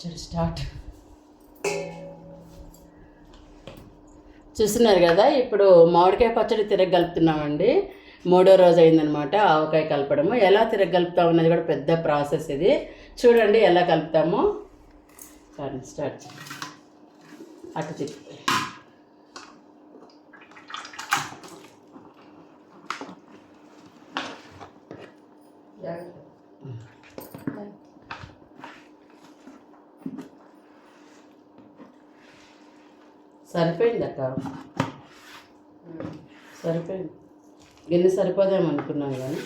పచ్చడి స్టార్ట్. చూస్తున్నారు కదా ఇప్పుడు మామిడికాయ పచ్చడి తిరగలుపుతున్నామండి. మూడో రోజు అయిందనమాట ఆవకాయ కలపడము. ఎలా తిరగలుపుతాం అనేది అన్నది కూడా పెద్ద ప్రాసెస్ ఇది. చూడండి ఎలా కలుపుతామో. సరే స్టార్ట్ అటు తిప్పి. సరిపోయింది అక్క సరిపోయింది. గిన్నె సరిపోదేమో అనుకున్నాను కానీ.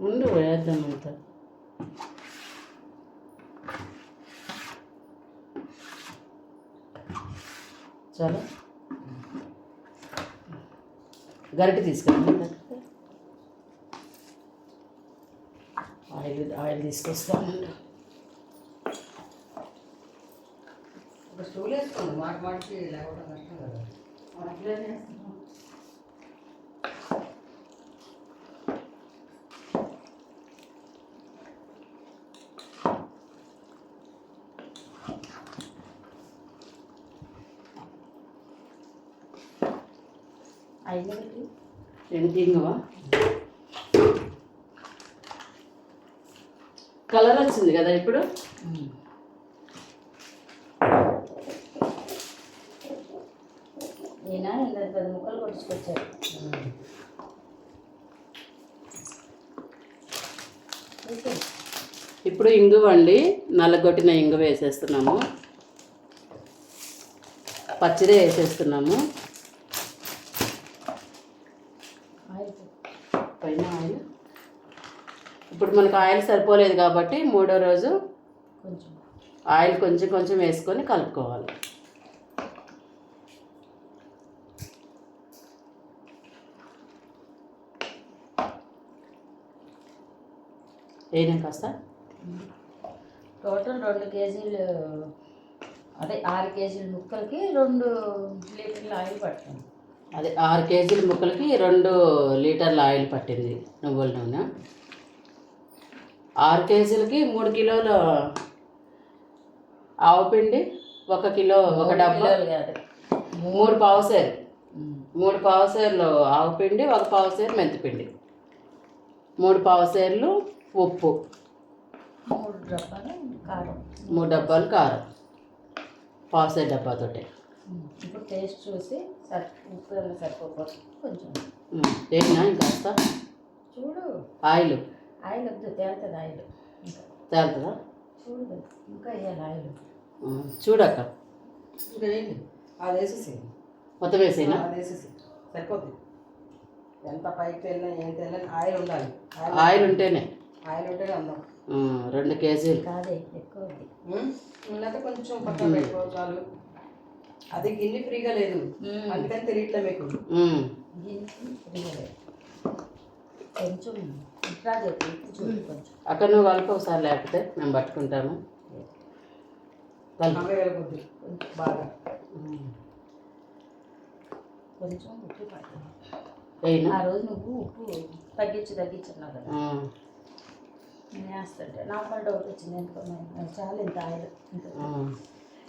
ఉండు వేద్దాం అంతా. చాలా. గరిటె తీసుకురండి ఆయిల్ ఆయిల్ తీసుకొస్తామండి ఒక స్టూల్ వేసుకోండి. మాట మాటకి లేకుండా కష్టం కదా. కలర్ వచ్చింది కదా ఇప్పుడు ఈయన ఇంత పెద్ద ముక్కలు కొట్టుకొచ్చారు. ఇప్పుడు ఇంగువ అండి నల్లగొట్టిన ఇంగువ వేసేస్తున్నాము. పచ్చిదే వేసేస్తున్నాము. పైన ఆయిల్. ఇప్పుడు మనకు ఆయిల్ సరిపోలేదు కాబట్టి మూడో రోజు కొంచెం. ఆయిల్ కొంచెం కొంచెం వేసుకొని కలుపుకోవాలి. వేయనా కాస్త? టోటల్ రెండు కేజీలు అదే ఆరు కేజీల ముక్కలకి రెండు లీటర్ల ఆయిల్ పడుతుంది అదే ఆరు కేజీల ముక్కలకి రెండు లీటర్ల ఆయిల్ పట్టింది నువ్వుల నూనె. ఆరు కేజీలకి మూడు కిలోల ఆవుపిండి ఒక కిలో ఒక డబ్బా. మూడు పావుసేరు. మూడు పావుసేర్లు ఆవుపిండి ఒక పావుసేరు మెంతిపిండి మూడు పావుసేర్లు ఉప్పు. మూడు డబ్బాలు కారం. మూడు డబ్బాలు కారం. పావుసేరు డబ్బాతోటే. ఇప్పుడు టేస్ట్ చూసి సరి ఉప్పు సరిపోకపోతే కొంచెం. ఏనా ఇంకాస్త చూడు. ఆయిల్. ఆయిల్ వద్దు తేలుతుంది ఆయిల్. ఇంకా. తేలుతుందా? చూడు ఇంకా వేయాలి ఆయిల్. చూడక్క. ఇంకా అది వేసేసి మొత్తం వేసేనా అది వేసేసి సరిపోద్ది. ఎంత పైకి వెళ్ళినా ఏం వెళ్ళినా ఆయిల్ ఉండాలి. ఆయిల్ ఉంటేనే. ఆయిల్ ఉంటేనే అందం ఉమ్, రెండు కేజీలు. కాదే ఎక్కువ లేకపోతే కొంచెం పక్కన పెట్టుకో చాలు. అది గిన్నె ఫ్రీగా లేదు. అందుకని తెలియట్లే మీకు. కొంచెం అక్కడ నువ్వు కలుపు ఒకసారి లేకపోతే మేము పట్టుకుంటాము బాగా. కొంచెం ఉప్పు ఆ రోజు నువ్వు ఉప్పు తగ్గించి తగ్గించున్నావు కదా. ఉమ్, నేను వేస్తుంటే నాకు కూడా డౌట్ వచ్చింది ఎందుకో చాలా ఇంత ఆయిల్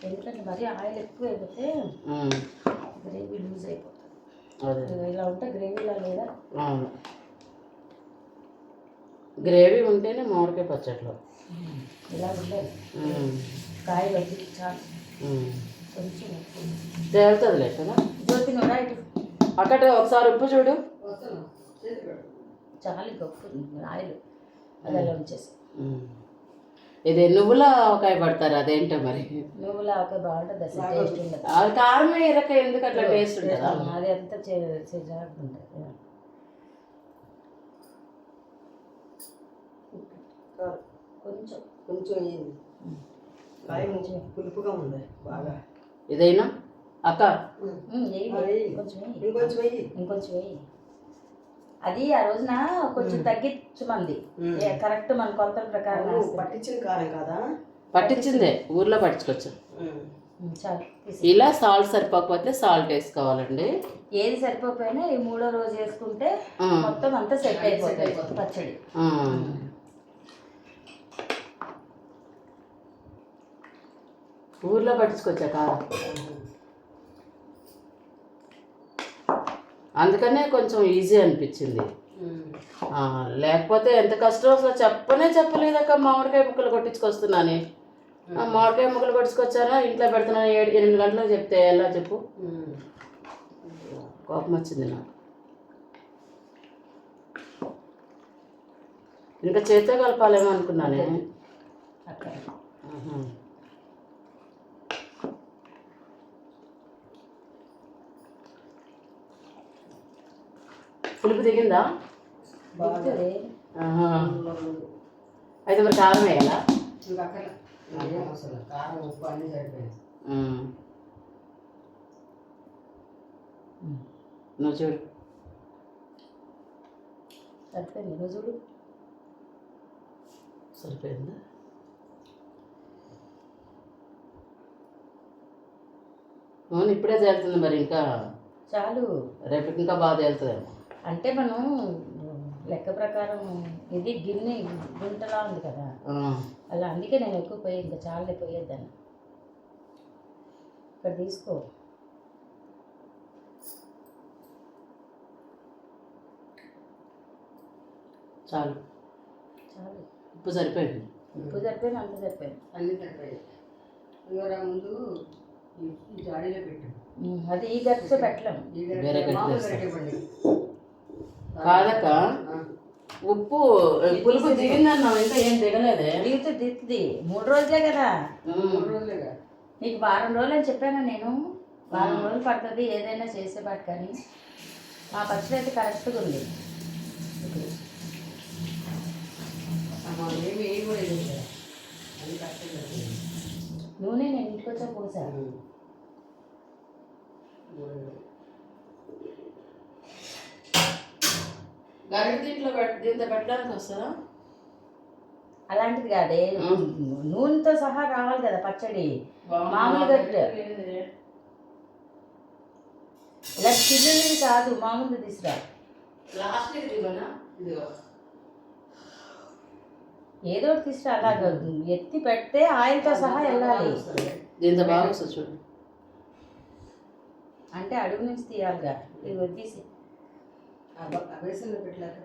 ఎందుకంటే మరి ఆయిల్ ఎక్కువ అయిపోతే గ్రేవీ లూజ్ అయిపోతుంది. ఇలా ఉంటే గ్రేవీలా లేదా? గ్రేవీ ఉంటేనే మామిడికాయ పచ్చట్లో. ఇలా ఉండేది ఉమ్, కాయలు వద్దు చాలు. కొంచెం తేలుతుందిలే కదా? జ్యోతి నువ్వు రైట్ అక్కడ ఒకసారి ఉప్పు చూడు. వస్తాను చేతి పెట్టు. చాలు గొప్ప ఆయిల్. అది అలా ఉంచేసి. ఇది నువ్వుల ఆవకాయ పడతారు అదేంటో మరి? నువ్వు లాగా బాగుంటుంది అసలు టేస్ట్ ఉండదు. కారం ఇరక ఎందుకు అట్లా టేస్ట్ ఉంటుందా? అది అంతా కాదు. కొంచెం. కొంచెం వేయండి. కాయ కొంచెం పులుపుగా ఉంది బాగా. ఇదైనా అక్క? ఉమ్, వేయి, అది వేయి. కొంచెం వేయి. ఇంకొంచెం వెయ్యి ఇంకొంచెం వేయి. అది ఆ రోజున కొంచెం తగ్గించమంది. కరెక్ట్ మన కొలతల ప్రకారం. పట్టించిన కారం కాదా? పట్టించిందే. ఊర్లో పట్టించుకోవచ్చు ఇలా సాల్ట్ సరిపోకపోతే సాల్ట్ వేసుకోవాలండి. ఏది సరిపోకపోయినా ఈ మూడో రోజు వేసుకుంటే. మొత్తం అంతా సెట్ అయిపోతుంది పచ్చడి. ఊర్లో పట్టించుకొచ్చా కారం? అందుకనే కొంచెం ఈజీ అనిపించింది. లేకపోతే ఎంత కష్టం అసలు చెప్పనే చెప్పలేదక్క. మామిడికాయ ముక్కలు కొట్టించుకొస్తున్నాను మామిడికాయ ముక్కలు కొట్టించుకొచ్చారా ఇంట్లో పెడుతున్నాను ఏడు ఎనిమిది గంటలకు చెప్తే ఎలా చెప్పు? కోపం వచ్చింది నాకు. ఇంకా చేతితో కలపాలేమో అనుకున్నానే. అక్కడ. పులుపు దిగిందా. అయితే మరి కారం వేయాలా? కారం ఉప్పు అన్నీ సరిపోయింది ఉమ్. నువ్వు చూడు. సరిపోయింది నువ్వు చూడు సరిపోయిందా? అవును ఇప్పుడే తేలుతుంది మరి ఇంకా. చాలు. రేపు ఇంకా బాగా తేలుతుందేమో. అంటే మనం లెక్క ప్రకారం ఇది గిన్నె గుంటలా ఉంది కదా. అలా అందుకే నేను ఎక్కువ పోయి ఇంకా చాలే పోయేద్దాన్ని. ఇక్కడ తీసుకో. చాలు. చాలు. ఉప్పు సరిపోయింది. ఉప్పు సరిపోయింది అంత సరిపోయింది. అన్నీ సరిపోయాయి. ముందు జాడీలో పెట్టాం. అది ఈ గట్టితో పెట్టలేము. ఈ వేరే గరిటె- గరిటె మామూలు వేస్తాం. గరిటె ఇవ్వండి. కాదక్క. ఉప్పు పులుపు దిగిందన్నావు ఇంకా ఏం దిగలేదే దిగుతుంది దిగుతుంది మూడు రోజులే కదా. మూడు రోజులేగా నీకు వారం రోజులు అని చెప్పాను నేను. వారం రోజులు పడుతుంది ఏదైనా చేసేపాటు కానీ. మా పచ్చడి అయితే కరెక్ట్గా ఉంది. నూనె నేను ఇంటికి వచ్చా పోసాను. గరిట దీంట్లో దీంతో పెట్టడానికి వస్తుందా అలాంటిది కాదే. నూనెతో సహా రావాలి కదా పచ్చడి. మామూలు గరిటె. ఇలా చిల్లుది కాదు మామూలుది తీసురా లాస్ట్ ఏదో ఒకటి తీసురా అలాగ. ఎత్తి పెడితే ఆయిల్తో సహా వెళ్ళాలి. దీంతో బాగా చూడు. అంటే అడుగు నుంచి తీయాలిగా. ఇది తీసి. బేసన్లో పెట్టలేక.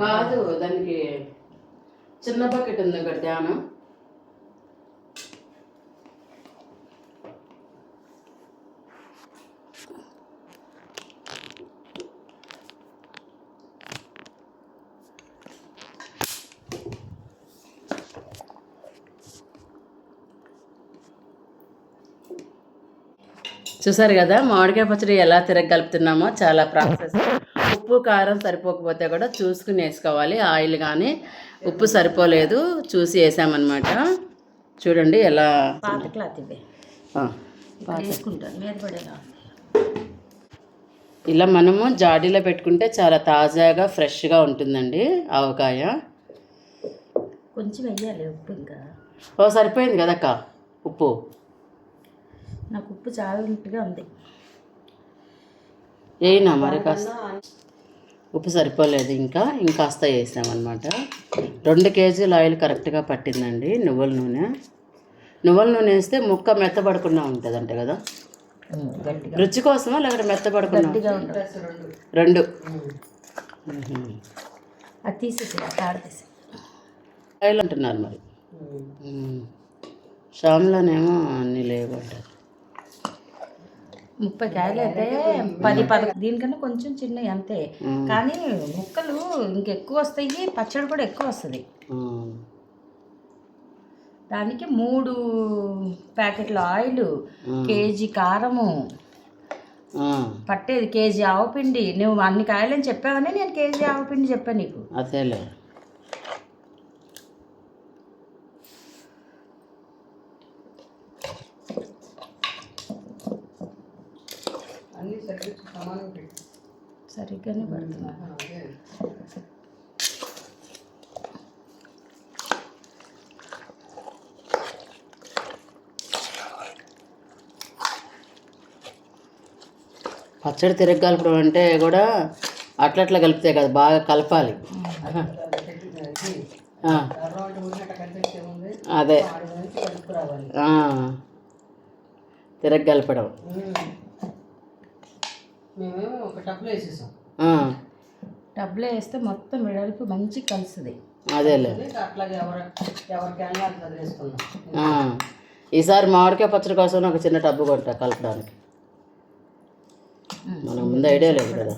కాదు దానికి చిన్న బకెట్ ఉంది ఇక్కడ ధ్యానం. చూసారు కదా మామిడికాయ పచ్చడి ఎలా తిరగలుపుతున్నామో చాలా ప్రాసెస్. ఉప్పు కారం సరిపోకపోతే కూడా చూసుకుని వేసుకోవాలి. ఆయిల్ కానీ ఉప్పు సరిపోలేదు చూసి వేసామన్నమాట. చూడండి ఎలా పాత క్లాత్ ఇవే. ఇలా మనము జాడీలో పెట్టుకుంటే చాలా తాజాగా ఫ్రెష్గా ఉంటుందండి ఆవకాయ. కొంచెం వెయ్యాలి ఉప్పు ఇంకా. ఓ సరిపోయింది కదక్క ఉప్పు. నాకు ఉప్పు చాలా నీట్గా ఉంది. వేయినా మరి కాస్త ఉప్పు సరిపోలేదు ఇంకా ఇంకాస్త వేసామన్నమాట రెండు కేజీల ఆయిల్ కరెక్ట్గా పట్టిందండి నువ్వుల నూనె. నువ్వుల నూనె వేస్తే ముక్క మెత్తబడకుండా ఉంటుందంట కదా. గట్టిగా. రుచి కోసమా లేకపోతే మెత్తబడకుండా? ఉంటుంది. రెండు. అది తీసేసి ఆయిల్ అంటున్నారు మరి. శ్యామ్లోనేమో అన్నీ లేవు అంటారు ముప్పై కాయలు అయితే పది పద దీనికన్నా కొంచెం చిన్నవి అంతే. కానీ ముక్కలు ఇంకెక్కువ వస్తాయి పచ్చడి కూడా ఎక్కువ వస్తుంది. దానికి మూడు ప్యాకెట్ల ఆయిల్. కేజీ కారము. పట్టేది కేజీ ఆవుపిండి నువ్వు అన్ని కాయలని చెప్పావని నేను కేజీ ఆవుపిండి చెప్పాను నీకు అదేలే సరిగ్గానే పడుతుంది. పచ్చడి తిరగలపడం అంటే కూడా అట్లట్లా కలిపితే కదా బాగా కలపాలి. అదే. తిరగ కలపడం మేమేమో ఒక టప్లో వేసేసాం. ఆ, టబ్లో వేస్తే మొత్తం వెడల్పు మంచి కలుస్తుంది. అదేలే. అట్లాగే ఎవరు ఎవరి క్యాన్ వాళ్ళు చదివేసుకున్నాం ఆ, ఈసారి మామిడికాయ పచ్చడి కోసం ఒక చిన్న టబ్బు కొంటా కలపడానికి. మనకు ముందు ఐడియా లేదు కదా.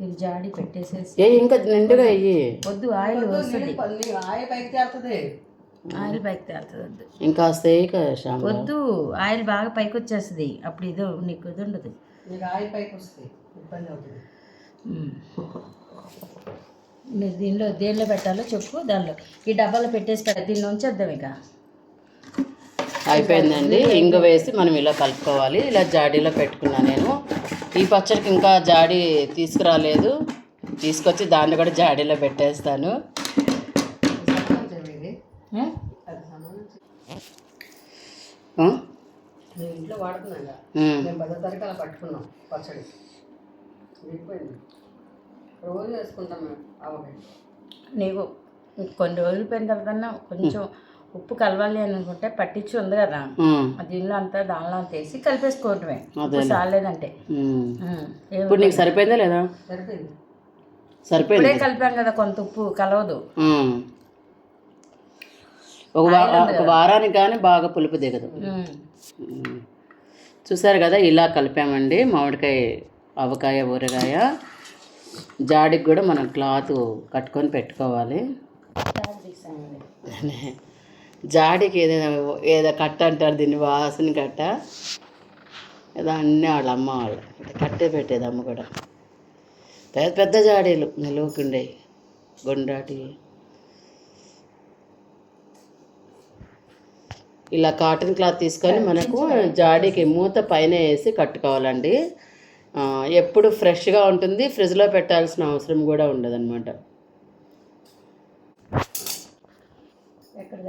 మీరు జాడి పెట్టేసేసి ఏ ఇంకా నిండుగా అయ్యి వద్దు ఆయిల్ వస్తుంది. పల్లి ఆయ పైకి తేలుతుంది. ఆయిల్ పైకి తేలుతుంది వద్దు. ఇంకా శ్యామ వద్దు ఆయిల్ బాగా పైకి వచ్చేస్తుంది అప్పుడు ఇదో నీకు ఇది ఉండదు. ఆయ పైకి వస్తాయి ఇబ్బంది అవుతుంది. మీరు దీనిలో దేనిలో పెట్టాలో చెప్పు దానిలో. ఈ డబ్బాలో పెట్టేసి పెట్ట దీనిలో ఉంచేద్దాం ఇక. అయిపోయిందండి. ఇంగ వేసి మనం ఇలా కలుపుకోవాలి. ఇలా జాడీలో పెట్టుకున్నా నేను. ఈ పచ్చడికి ఇంకా జాడీ తీసుకురాలేదు. తీసుకొచ్చి దాన్ని కూడా జాడీలో పెట్టేస్తాను. మేము పదో తారీఖు అలా పట్టుకున్నాం పచ్చడి. రోజు వేసుకుంటాం మేము ఆవకాయ. నీకు కొన్ని రోజులు పోయిన తర్వాత కొంచెం ఉప్పు కలవాలి అని అనుకుంటే పట్టించి ఉంది కదా. దీనిలో అంతా దానిలో అంత వేసి కలిపేసుకోవటమే. చాలేదంటే ఇప్పుడు నీకు సరిపోయిందా లేదా? సరిపోయింది. సరిపోయింది. ఇప్పుడే కలిపాం కదా కొంత ఉప్పు కలవదు. ఒక వారానికి కానీ బాగా పులుపు దిగదు. చూసారు కదా ఇలా కలిపామండి. మామిడికాయ ఆవకాయ ఊరగాయ. జాడికి కూడా మనం క్లాత్ కట్టుకొని పెట్టుకోవాలి. జాడికి ఏదైనా ఏదో కట్ట అంటారు దీన్ని వాసన కట్ట. ఏదో అన్నీ వాళ్ళ అమ్మ వాళ్ళు కట్టే పెట్టేది అమ్మ కూడా. పెద్ద పెద్ద జాడీలు నిలువకుండే గుండ్రాటి. ఇలా కాటన్ క్లాత్ తీసుకొని మనకు జాడీకి మూత పైన వేసి కట్టుకోవాలండి. ఎప్పుడు ఫ్రెష్గా ఉంటుంది ఫ్రిడ్జ్లో పెట్టాల్సిన అవసరం కూడా ఉండదన్నమాట. ఎక్కడ